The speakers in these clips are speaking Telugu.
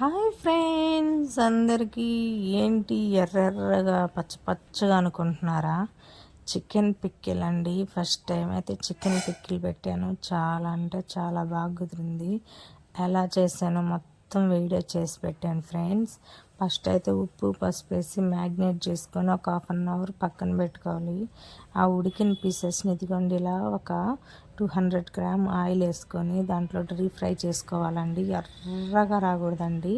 హాయ్ ఫ్రెండ్స్ అందరికీ ఏంటి ఎర్రెర్రగా పచ్చ పచ్చగా అనుకుంటున్నారా? చికెన్ పిక్కిల్ అండి ఫస్ట్ టైం అయితే చికెన్ పిక్కిల్ పెట్టాను. చాలా అంటే చాలా బాగా కుదిరింది. ఎలా చేశానో మొత్తం వీడియో చేసి పెట్టాను ఫ్రెండ్స్. ఫస్ట్ అయితే ఉప్పు పసుపు వేసి మ్యాగ్నేట్ చేసుకొని ఒక హాఫ్ అన్ అవర్ పక్కన పెట్టుకోవాలి. ఆ ఉడికిన పీసెస్ని ఇదిగోండి ఇలా ఒక టూ హండ్రెడ్ గ్రామ్ ఆయిల్ వేసుకొని దాంట్లో డీప్ ఫ్రై చేసుకోవాలండి. ఎర్రగా రాకూడదండి.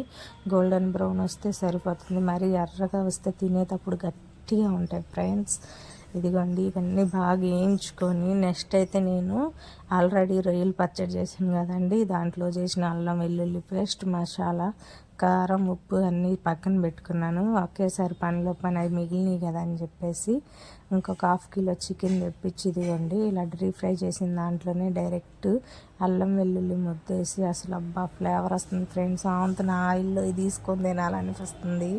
గోల్డెన్ బ్రౌన్ వస్తే సరిపోతుంది. మరి ఎర్రగా వస్తే తినేటప్పుడు గట్టిగా ఉంటాయి ఫ్రెండ్స్. ఇదిగోండి ఇవన్నీ బాగా వేయించుకొని నెక్స్ట్ అయితే నేను ఆల్రెడీ రొయ్యలు పచ్చడి చేసాను కదండి. దాంట్లో చేసిన అల్లం వెల్లుల్లి పేస్ట్ మసాలా కారం ఉప్పు అన్నీ పక్కన పెట్టుకున్నాను. ఒకేసారి పనిలో పని అవి మిగిలినాయి కదా అని చెప్పేసి ఇంకొక హాఫ్ కిలో చికెన్ తెప్పించి ఇదిగోండి ఇలా డీప్ ఫ్రై చేసిన దాంట్లోనే డైరెక్ట్ అల్లం వెల్లుల్లి ముద్దేసి అసలు అబ్బా ఫ్లేవర్ వస్తుంది ఫ్రెండ్స్. అంత ఆయిల్లో తీసుకొని తినాలనిపిస్తుంది.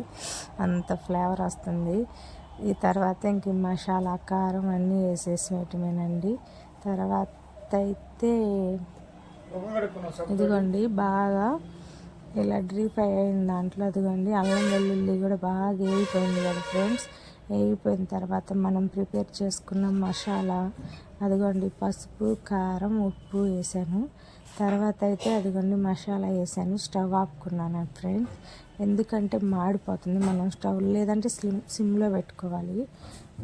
అంత ఫ్లేవర్ వస్తుంది. ఈ తర్వాత ఇంక మసాలా కారం అన్నీ వేసేసి వేయటమేనండి. తర్వాత అయితే ఇదిగోండి బాగా ఇలా డ్రీ ఫ్రై అయిన దాంట్లో అదిగోండి అల్లం వెల్లుల్లి కూడా బాగా వేగిపోయింది కదా ఫ్రెండ్స్ వేగిపోయిన తర్వాత మనం ప్రిపేర్ చేసుకున్న మసాలా అదిగోండి పసుపు కారం ఉప్పు వేసాను. తర్వాత అయితే అదిగోండి మసాలా వేసాను. స్టవ్ ఆపుకున్నాను ఫ్రెండ్స్ ఎందుకంటే మాడిపోతుంది మనం స్టవ్ లేదంటే స్లిమ్ సిమ్లో పెట్టుకోవాలి.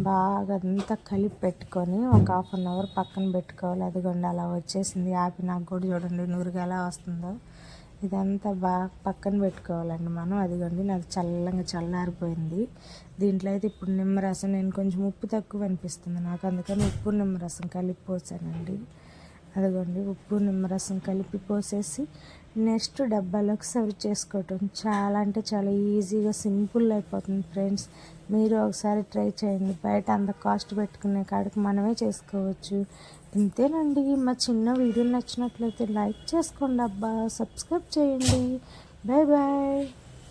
బాగా అంతా కలిపి పెట్టుకొని ఒక హాఫ్ అన్ అవర్ పక్కన పెట్టుకోవాలి. అదిగోండి అలా వచ్చేసింది. ఆపి నాకు కూడా చూడండి నూరుగా ఎలా వస్తుందో. ఇదంతా బాగా పక్కన పెట్టుకోవాలండి మనం. అదిగోండి నాకు చల్లంగా చల్లారిపోయింది. దీంట్లో అయితే ఇప్పుడు నిమ్మరసం నేను కొంచెం ఉప్పు తక్కువ అనిపిస్తుంది నాకు. అందుకని ఉప్పు నిమ్మరసం కలిపి పోసానండి. అదిగోండి ఉప్పు నిమ్మరసం కలిపి పోసేసి నెక్స్ట్ డబ్బాలోకి సర్వ్ చేసుకోవటం చాలా అంటే చాలా ఈజీగా సింపుల్ అయిపోతుంది ఫ్రెండ్స్. మీరు ఒకసారి ట్రై చేయండి. బయట అంత కాస్ట్ పెట్టుకునే కాడికి మనమే చేసుకోవచ్చు. ఇంతేనండి. మా చిన్న వీడియోలు నచ్చినట్లయితే లైక్ చేసుకోండి అబ్బా. సబ్స్క్రైబ్ చేయండి. Bye bye